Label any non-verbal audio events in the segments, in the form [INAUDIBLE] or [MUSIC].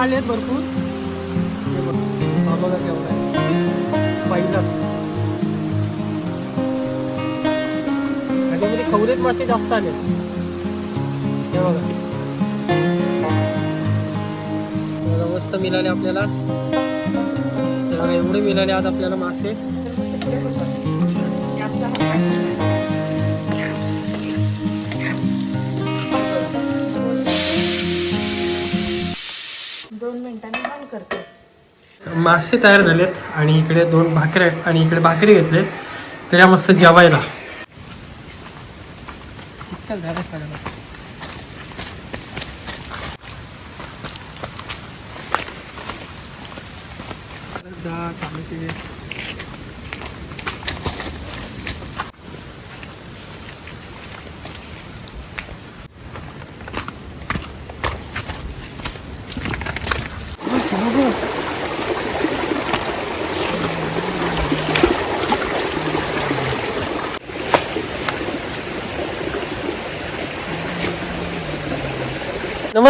आले आहेत भरपूर. हे बघ, हा बघा केवढा पहिलाच त्याच्यामध्ये खवरेच मासे जास्त आले हे बघा. मस्त मिळाले आपल्याला. हे एवढे मिळाले आज आपल्याला मासे. दोन मिनिटांनी बंद करते. मासे तयार झालेत आणि इकडे दोन भाकऱ्या आणि इकडे भाकरी घेतले त्या मस्त जेवायला.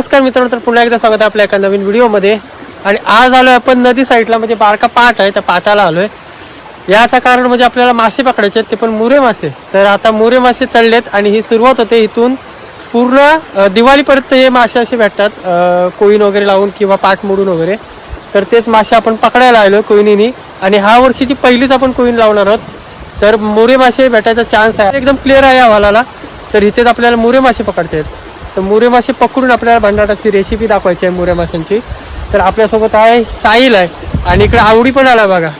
नमस्कार मित्रांनो तर पुन्हा एकदा स्वागत आपल्या एका नवीन व्हिडिओमध्ये. आणि आज आलोय आपण नदी साईडला म्हणजे बारका पाट आहे त्या पाटाला आलोय. याचं कारण म्हणजे आपल्याला मासे पकडायचे आहेत ते पण मुरे मासे. तर आता मुरे मासे चढलेत आणि ही सुरुवात होते इथून पूर्ण दिवाळीपर्यंत हे मासे असे भेटतात कोईन वगैरे लावून किंवा पाट मोडून वगैरे. तर तेच मासे आपण पकडायला आलो कोयनीनी आणि ह्या वर्षीची पहिलीच आपण कोईन लावणार आहोत. तर मोरे मासे भेटायचा चान्स आहे. एकदम क्लिअर आहे या वालाला. तर इथेच आपल्याला मोरे मासे पकडचे आहेत. तर मुरे मासे पकडून आपल्याला भंडाराची रेसिपी दाखवायची आहे मुरे माशांची तर आपल्यासोबत आहे साहिल आहे. आणि इकडे आवडी पण आला बघा.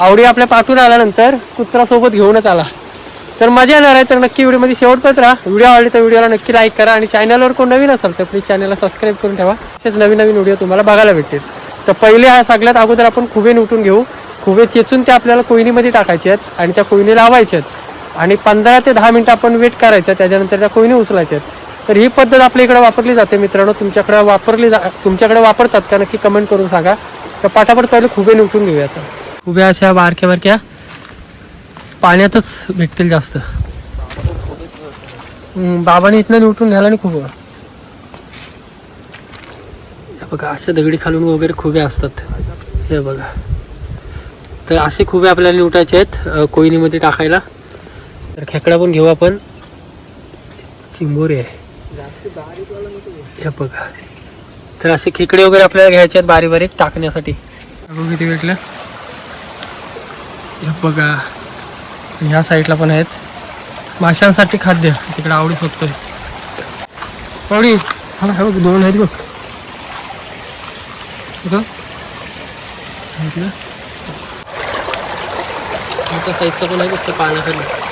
आवडी आपल्या पाठून आल्यानंतर कुत्रासोबत घेऊनच आला. तर मजा येणार आहे. तर नक्की व्हिडिओमध्ये शेवटपर्यंत राहा. व्हिडिओ आवडली तर व्हिडिओला नक्की लाईक करा आणि चॅनलवर कोण नवीन असेल तर प्लीज चॅनलला सबस्क्राईब करून ठेवा. तसेच नवीन नवीन व्हिडिओ तुम्हाला बघायला भेटतील. तर पहिले हा सगळ्यात अगोदर आपण खुबे उठून घेऊ. खुबे चेचून ते आपल्याला कोयनीमध्ये टाकायचे आहेत आणि त्या कोयनी लावायच्या आहेत. आणि पंधरा ते दहा मिनटं आपण वेट करायचं त्याच्यानंतर त्या कोयनी उचलायच्या आहेत. तर ही पद्धत आपल्या इकडे वापरली जाते मित्रांनो. तुमच्याकडे वापरली जा तुमच्याकडे वापरतात का नक्की कमेंट करून सांगा. तर पाठापट पहिले खुबे निवटून घेऊया आता. खुब्या अशा बारक्या बारक्या पाण्यातच भेटतील जास्त. बाबाने इथनं निवटून घ्यायला आणि खूप बघा अशा दगडी खालून वगैरे खुबे असतात. हे बघा. तर असे खुबे आपल्याला निवटायचे आहेत कोयनीमध्ये टाकायला. तर खेकडा पण घेऊ आपण. चिंबोरे आहे. हे बघा. तर असे खेकडे वगैरे आपल्याला घ्यायचे आहेत बारीक बारीक टाकण्यासाठी. बघू किती भेटलं. हे बघा. ह्या साईडला पण आहेत. माशांसाठी खाद्य. तिकडे आवडी बघतोय आवडी हा बघ दोन आहेत बघ. बघ. साईजचा पण आहे फक्त पाण्याखाली.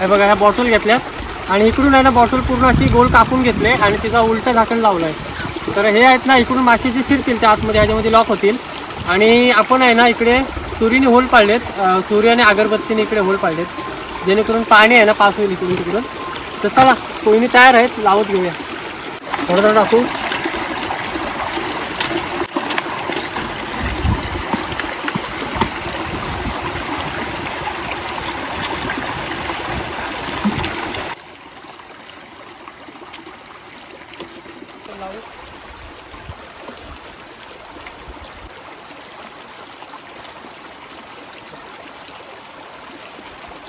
हे बघा ह्या बॉटल घेतल्यात. आणि इकडून आहे ना बॉटल पूर्ण अशी गोल कापून घेतले आणि तिचा उलटं झाकण लावलंय. तर हे आहेत ना इकडून मासे जे शिरतील त्या आतमध्ये ह्याच्यामध्ये लॉक होतील. आणि आपण आहे ना इकडे सूर्यने होल पाडलेत. अं, आणि अगरबत्तीने इकडे होल पाडलेत. जेणेकरून पाणी आहे ना पास होईल इकडून तिकडून तर चला कोणी तयार आहेत लावत घेऊया. थोडं थोडं टाकू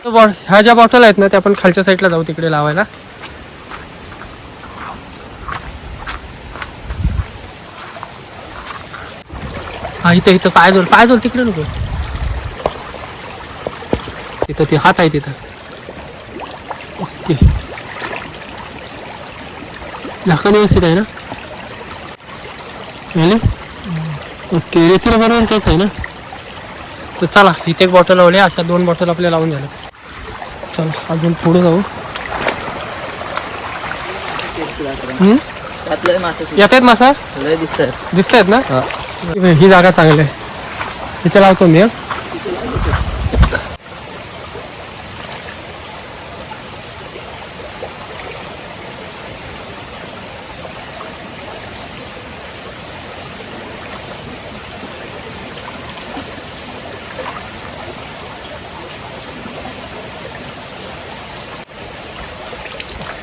बॉ- ह्या ज्या बॉटल आहेत ना त्या आपण खालच्या साईडला जाऊ तिकडे लावायला. हा इथं इथं पाय जोल पाय जोल तिकडे नको. तिथं ते हात आहे तिथं. ओके. झाकण व्यवस्थित आहे ना? ओके रेतीला बरोबर तेच आहे ना? तर चला इथे एक बॉटल लावली अशा दोन बॉटल आपल्या लावून झाल्या चला अजून पुढे जाऊ. येत आहेत मासा? दिसत आहेत ना? ही. जागा चांगली आहे. इथे लावतो मी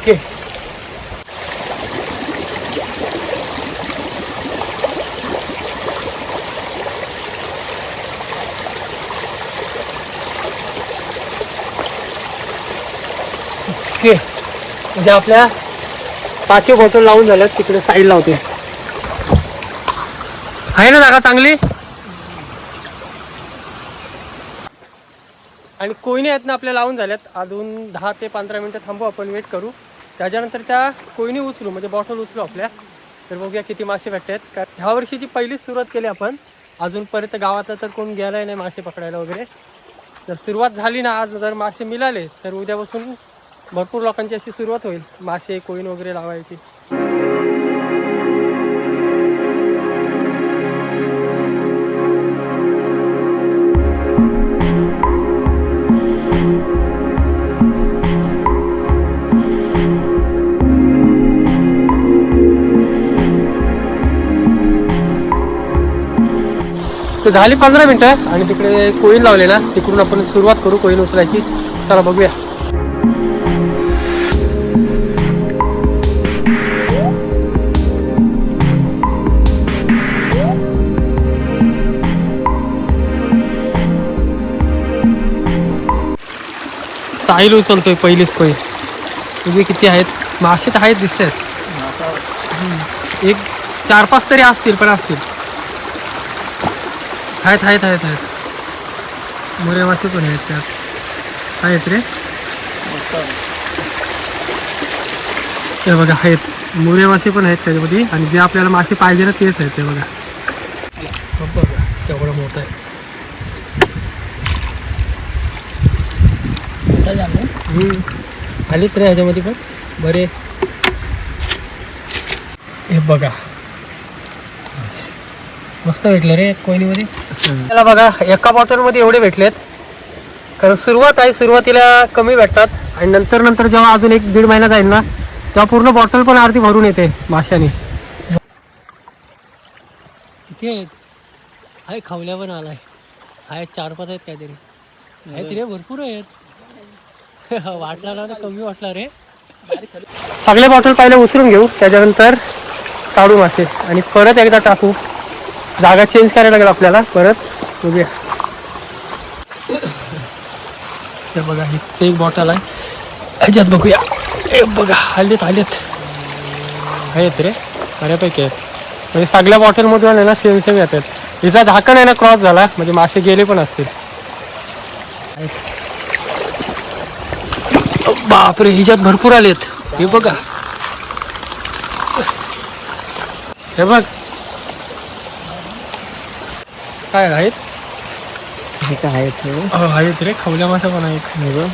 ओके. ओके. म्हणजे आपल्या पाचवी बॉटल लावून झाल्यात तिकडे साईड लावते आहे ना जागा चांगली? आणि कोयने आहेत ना आपल्या लावून झाल्यात? अजून दहा ते पंधरा मिनटं थांबू आपण वेट करू. त्याच्यानंतर त्या कोयनी उचलू म्हणजे बॉटल उचलू आपल्या. तर बघूया किती मासे भेटतात. का ह्या वर्षीची पहिलीच सुरुवात केली आपण. अजूनपर्यंत गावात तर कोण गेलाय नाही मासे पकडायला वगैरे. जर सुरुवात झाली ना आज जर मासे मिळाले तर उद्यापासून भरपूर लोकांची अशी सुरुवात होईल मासे कोईन वगैरे लावायची. तर झाली पंधरा मिनिटं आणि तिकडे कोईल लावलेला. तिकडून आपण सुरुवात करू कोईल उचलायची. चला बघूया. साहिल उचलतोय पहिलीच कोईल. तुझे किती आहेत? मासे तर आहेत दिसतात एक चार पाच तरी असतील पण असतील. आहेत आहेत आहेत आहेत. मोरे मासे पण आहेत त्यात. आहेत रे. ते बघा आहेत. मोरे मासे पण आहेत त्याच्यामध्ये आणि जे आपल्याला मासे पाहिजे ना तेच आहेत ते बघा. बघा तेवढं मोठं आहे. आलीत रे ह्याच्यामध्ये पण? बरे. हे बघा. मस्त भेटले रे कोयनीमध्ये. त्याला बघा एका बॉटलमध्ये एवढे भेटलेत. कारण सुरुवात आहे सुरुवातीला कमी भेटतात. आणि नंतर नंतर जेव्हा अजून एक दीड महिना जाईल ना तेव्हा पूर्ण बॉटल पण अर्धी भरून येते माशाने. किती आहेत. आहे खवल्या पण आलाय. आहे चार पाच आहेत काहीतरी. आहेत रे भरपूर आहेत. [LAUGHS] वाटला ना तर कमी वाटला रे. सगळे बॉटल पहिले उचलून घेऊ त्याच्यानंतर काढू मासे. आणि परत एकदा टाकू. जागा चेंज करायला लागेल आपल्याला परत. बघूया. हे बघा इथे एक बॉटल आहे. ह्याच्यात बघूया. हे बघा आलेत आलेत आहेत रे बऱ्यापैकी आहेत. म्हणजे सगळ्या बॉटलमधून आहे ना सेम सेम येतात. हिचा झाकण आहे ना क्रॉस झाला. म्हणजे मासे गेले पण असतील. बापरे हिच्यात भरपूर आलेत. हे बघा. हे बघ. काय आहेत? हे काय आहेत आहेत रे खवल्या मासा पण आहेत. हे बघ.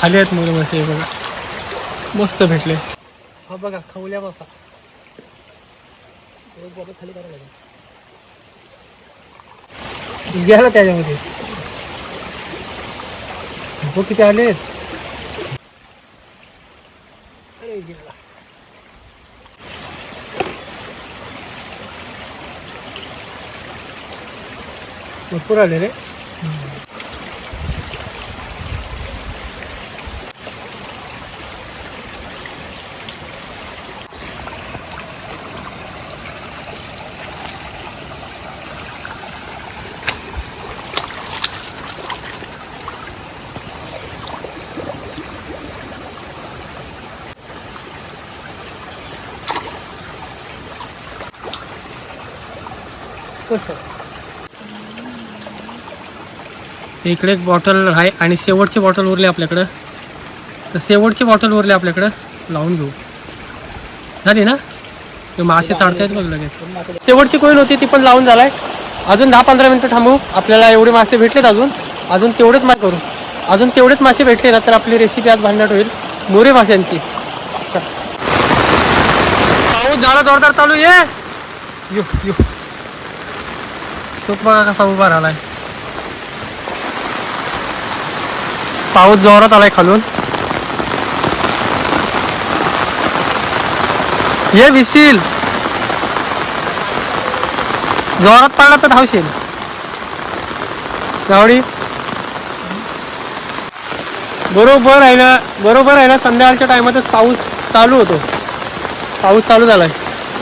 खाली आहेत मुलं मासे हे बघा. मस्त भेटले. हा बघा खवल्या मासा. घ्या ना त्याच्यामध्ये? बघ किती आलेत अरे गेला. भरपूर आले रे इकडे एक बॉटल आहे आणि शेवटची बॉटल उरली आपल्याकडं. तर शेवटची बॉटल उरली आपल्याकडं. लावून घेऊ. झाली ना? ते मासे चाडतायत बघ लगेच. शेवटची कोईन होती ती पण लावून झालाय. अजून दहा पंधरा मिनटं थांबू. आपल्याला एवढे मासे भेटलेत अजून. अजून तेवढेच मासे करू. अजून तेवढेच मासे भेटले ना तर आपली रेसिपी आज भांडणाट होईल. मोरे माशांची. पाऊस झाला जोरदार चालू ये यू यू. तो बघा कसा उभा राहिलाय. पाऊस जोरात आलाय खालून. ये विसील जोरात पडला तर धावशील. गावडी. बरोबर आहे ना बरोबर आहे ना संध्याकाळच्या टायमातच पाऊस चालू होतो. पाऊस चालू झालाय.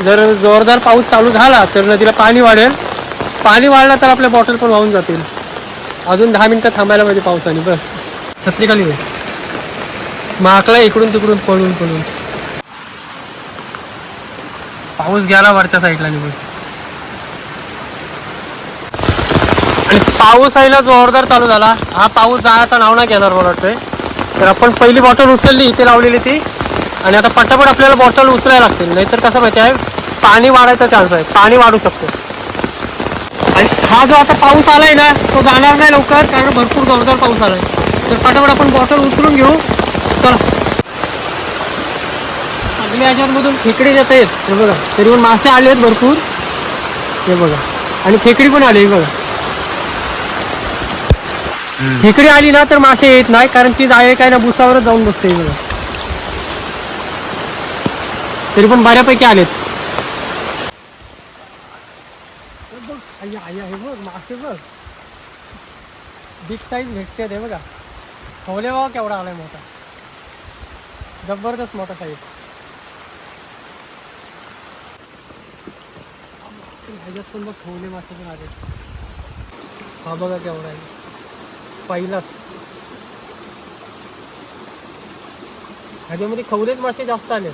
जर जोरदार पाऊस चालू झाला तर नदीला पाणी वाढेल. पाणी वाढलं तर आपल्या बॉटल पण वाहून जातील. अजून दहा मिनिटं थांबायला पाहिजे पावसाने बस. छत्रीखाली होईल माकला इकडून तिकडून पळून पळून. पाऊस गेला वरच्या साईडला निघून. आणि पाऊस आहे ना जोरदार चालू झाला. हा पाऊस जायचं नाव नाही घेणार मला वाटतंय. तर आपण पहिली बॉटल उचलली इथे लावलेली ती. आणि आता पटापट आपल्याला बॉटल उचलायला लागतील. नाहीतर कसं माहिती आहे? पाणी वाढायचा चान्स आहे. पाणी वाढू शकतो. आणि हा जो आता पाऊस आलाय ना तो जाणार नाही लवकर कारण भरपूर जोरदार पाऊस आलाय. तर पटापट आपण बॉटल उचलून घेऊ. चला. सगळ्या ह्याच्यामधून खेकडे येत. आहेत हे बघा तरी पण मासे आले आहेत भरपूर. हे बघा. आणि खेकडी पण आली बघा. खेकडी आली ना तर मासे येत नाही कारण ती जाळे काय ना बुसावरच जाऊन बसते बघा. तरी पण बऱ्यापैकी आलेत. बघ, आई, आई, हे बघ मासे बघ. बिग साईज भेटते बघा. खवले बघा केवढा आलाय मोठा. जबरदस्त मोठा साईज. ह्याच्यात पण बघ खवले मासे पण आले हा बघा केवढा आहे. पहिलाच. ह्याच्यामध्ये खवलेच मासे जास्त आले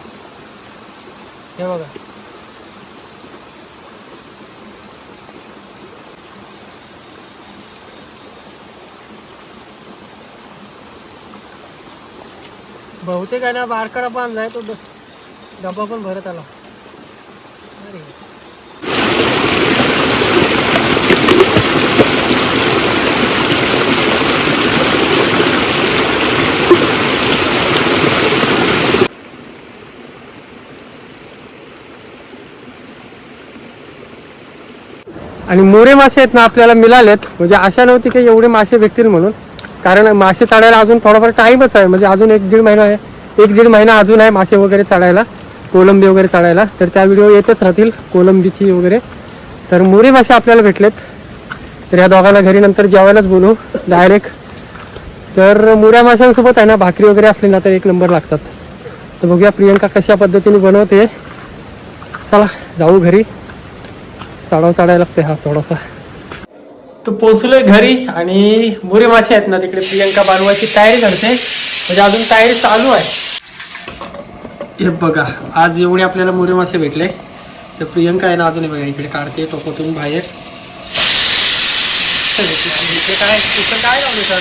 हे बघा. बहुतेक आहे ना बारकाडा बांधलाय तो डबा पण भरत आला. अरे. आणि मोरे मासे आहेत ना आपल्याला मिळालेत. म्हणजे आशा नव्हती की एवढे मासे भेटतील म्हणून. कारण मासे चढायला अजून थोडाफार टाईमच आहे. म्हणजे अजून एक दीड महिना आहे. एक दीड महिना अजून आहे मासे वगैरे चढायला. कोलंबी वगैरे चढायला. तर त्या व्हिडिओ येतच राहतील कोलंबीची वगैरे. तर मोरे मासे आपल्याला भेटलेत. तर या दोघांना घरी नंतर जेवायलाच बोलू. डायरेक्ट तर मुऱ्या माशांसोबत आहे ना भाकरी वगैरे असली ना तर एक नंबर लागतात. तर बघूया प्रियंका कशा पद्धतीने बनवते. चला जाऊ घरी. चढाव चढायला लागते हा थोडासा. तो पोचलोय घरी आणि मोरे मासे आहेत ना तिकडे प्रियंका बनवायची तयारी करते. म्हणजे अजून तयारी चालू आहे. हे बघा आज एवढे आपल्याला मोरे मासे भेटले. तर प्रियंका आहे ना अजून बघा इकडे काढते टोकोतून बाहेर. भेटले आणि इथे काय इथे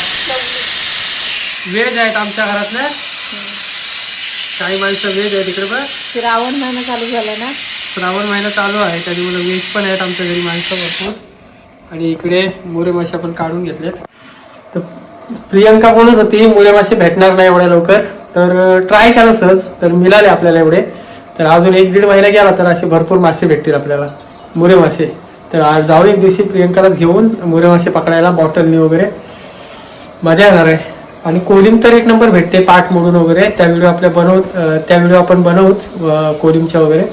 व्हेज आहेत आमच्या घरात ना काही माणसं व्हेज आहे तिकडे बघ. श्रावण महिना चालू झाला ना? श्रावण महिना चालू आहे त्याच्यामुळे व्हेज पण आहेत आमच्या घरी माणसं भरपूर. आणि इकडे मोरे मासे आपण काढून घेतलेत. तर प्रियंका बोलत होती मोरे मासे भेटणार नाही एवढ्या लवकर. तर ट्राय केलं सहज. तर मिळाले आपल्याला एवढे. तर अजून एक दीड महिना गेला तर असे भरपूर मासे भेटतील आपल्याला. मोरे मासे. तर जाऊन एक दिवशी प्रियंकालाच घेऊन मोरे मासे पकडायला बॉटलनी वगैरे. मजा येणार आहे. आणि कोलिम तर एक नंबर भेटते पाठ मोडून वगैरे. त्या व्हिडिओ आपल्या बनवू त्या व्हिडिओ आपण बनवूच कोलिमच्या वगैरे.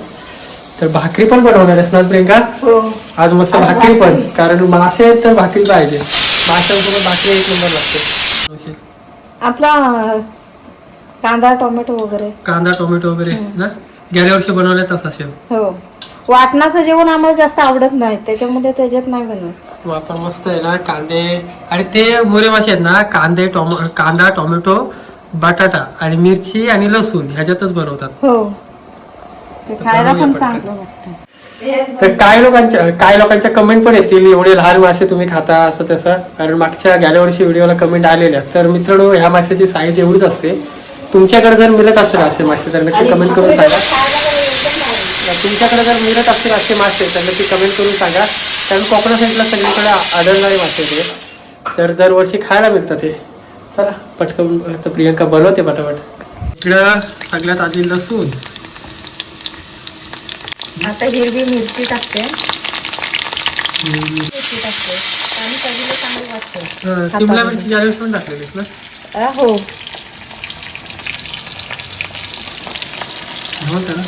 तर भाकरी पण बनवणार आहेस ना प्रियंका? हो. आज मस्त भाकरी पण. कारण मासे आहेत तर भाकरी पाहिजे. भाकरी एक नंबर लागते आपला कांदा टोमॅटो वगैरे. कांदा टोमॅटो वगैरे ना? गेल्या वर्षी बनवले तसा शेव हो. वाटणाचं जेवण आम्हाला जास्त आवडत नाही. त्याच्यामध्ये त्याच्यात नाही बनवत. मग आपण मस्त आहे ना कांदे. आणि ते मोरे मासे आहेत ना कांदे टोमॅ कांदा टोमॅटो बटाटा आणि मिरची आणि लसूण ह्याच्यातच बनवतात. हो. ते खायला बनवूया पण पटकन. चांगलं वाटतं. तर काय लोकांच्या काय लोकांच्या कमेंट पण येतील एवढे लहान मासे तुम्ही खाता असं तसं. कारण मागच्या गेल्या वर्षी व्हिडिओला कमेंट आलेल्या. तर मित्रांनो ह्या माशाची साईज एवढीच असते. तुमच्याकडे जर मिळत असेल असे मासे तर नक्की कमेंट करून सांगा. तुमच्याकडे जर मिळत असतील असे मासे तर नक्की कमेंट करून सांगा. कारण कोकणा साईडला सगळीकडे आढळणारी मासे आहे तर दरवर्षी खायला मिळतात ते चला पटकन आता प्रियंका बनवते पटापट. इकडं सगळ्यात आधी लसूण. आता हिरवी मिरची टाकते. मिरची टाकते. आणि कधीला चांगलं वाटतं. शिमला मिरची ज्यावेळेस पण टाकलेलीस ना? हो. हो का?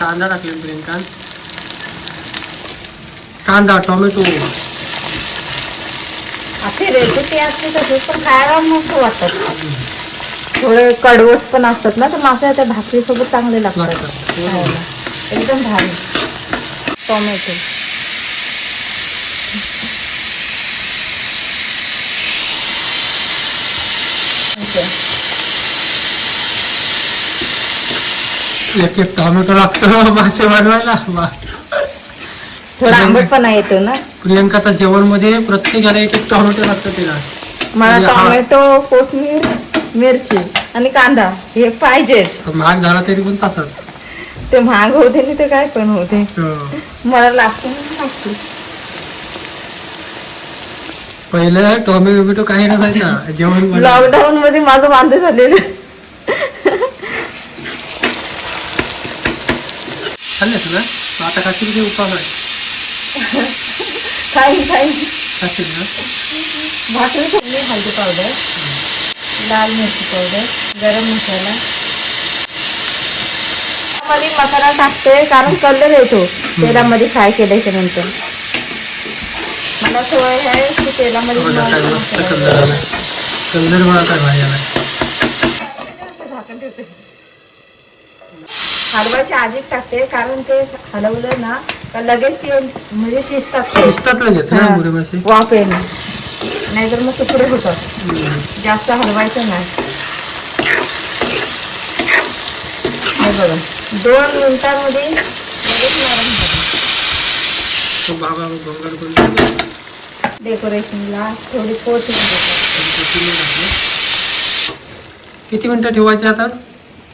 कांदा टाकले प्रियंका. कांदा टोमॅटो. आपली रेसिपी असते तसेच पण खायला मस्त वाटतात थोडे कडवट पण असतात ना तर मासे त्या भाकरी सोबत चांगले लागतात लागतात. खायला. एकदम भारी टोमॅटो. एक एक टोमॅटो लागतो मासे बनवायला. थोडा आंबटपणा [LAUGHS] येतो ना प्रियंकाच्या जेवणमध्ये प्रत्येकाला एक एक टोमॅटो लागतो तिला मला म्हणजे हा- टोमॅटो कोथिंबीर मिरची आणि कांदा हे पाहिजेच महाग झाला तरी पण तसाच ते महाग होते ते काय पण होते हो. मला लागते पहिलं टोमॅटो बिटो काही नसायचा. जेवण बनवायला. लॉकडाऊन मध्ये माझं वांदे झालेलं. खाल्लेस ना आता खाशील की उपवास आहे? काही काही असेल ना भाकरी खाल्ली हळदी पावडर लाल मिरची पावडर गरम मसाला मध्ये मसाला टाकते कारण कलर येतो तेलामध्ये फ्राय केल्याच्यानंतर मला सवय आहे की तेलामध्ये कलर बघा झाकण ठेवते हलवायच्या आधीच टाकते कारण ते हलवलं ना का लगेच ते म्हणजे शिजतात ते. शिजतात लगेच ना हा. मुरे मासे वाफ येणं. नाहीतर मग तुकडे होतात. जास्त हलवायचं नाही. हे बघा दोन मिनिटांमध्ये बाबा भोंगड पण डेकोरेशनला थोडी कोथिंबीर किती मिनिटं ठेवायचे आता?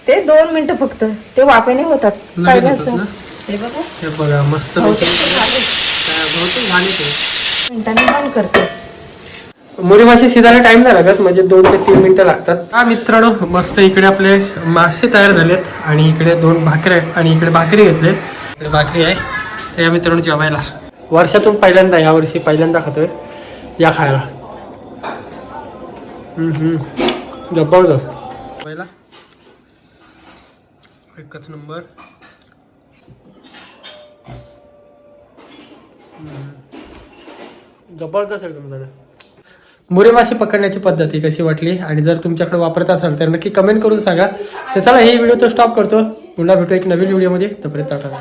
ते दोन मिनिटं फक्त. ते वाफेने होतात. लगेच पहिल्याच ना? हे बघा. हे बघा मस्त हो. मिनिटांनी बंद करते. मुरी मासे शिजायला टाइम नाही लागत म्हणजे दोन ते तीन मिनिटं लागतात. हा मित्रांनो मस्त इकडे आपले मासे तयार झालेत आणि इकडे दोन भाकऱ्या आहेत आणि इकडे भाकरी घेतले. इकडे भाकरी आहे. तर या मित्रांनो जेवायला. वर्षातून पहिल्यांदा ह्या वर्षी पहिल्यांदा खातोय. या खायला. हम्म, हम्म. जबरदस्त. पहिला एकच नंबर. जबरदस्त एकदम मुरे मासे पकडण्याची पद्धत ही कशी वाटली? आणि जर तुमच्याकडे वापरत असाल तर नक्की कमेंट करून सांगा. तर चला हे व्हिडिओ तो स्टॉप करतो. पुन्हा भेटू एक नवीन व्हिडिओमध्ये तोपर्यंत टाटा.